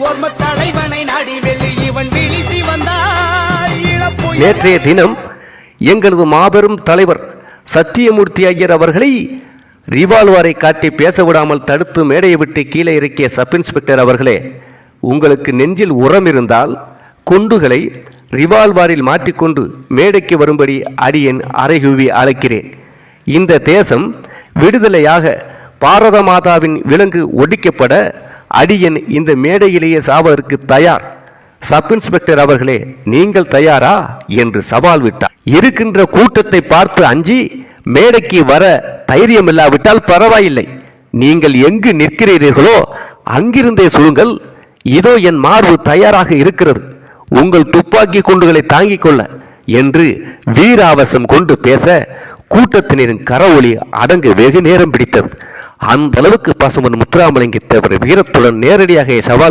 ஓர்ம தலைவனை நாடி வெள்ளி இவன் விழிசி இழப்பு நேற்றைய தினம் எங்களது மாபெரும் தலைவர் சத்தியமூர்த்தி ஐயர் அவர்களை ரிவால்வரை காட்டி பேச விடாமல் தடுத்து மேடையை விட்டு கீழே இறக்கிய சப் இன்ஸ்பெக்டர் அவர்களே உங்களுக்கு நெஞ்சில் உரம் இருந்தால் குண்டுகளை ரிவால்வாரில் மாட்டிக்கொண்டு மேடைக்கு வரும்படி அடியன் அறைகுவி அழைக்கிறேன். இந்த தேசம் விடுதலையாக பாரத மாதாவின் விலங்கு ஒடிக்கப்பட அடியன் இந்த மேடையிலேயே சாவதற்கு தயார். சப் இன்ஸ்பெக்டர் அவர்களே நீங்கள் தயாரா? என்று சவால் விட்டார். இருக்கின்ற கூட்டத்தை பார்த்து அஞ்சி மேடைக்கு வர தைரியம் இல்லாவிட்டால் பரவாயில்லை. நீங்கள் எங்கு நிற்கிறீர்களோ அங்கிருந்தே சொல்லுங்கள் இதோ என் மார்பு தயாராக இருக்கிறது. உங்கள் துப்பாக்கி குண்டுகளை தாங்கிக் கொள்ள என்று வீராவசம் கொண்டு பேச கூட்டத்தினரின் கரவொலி அடங்க வெகு நேரம் பிடித்தது. அந்த அளவுக்கு பாசமன் முத்துராமலிங்க தேவர் வீரத்துடன் நேரடியாக சவால்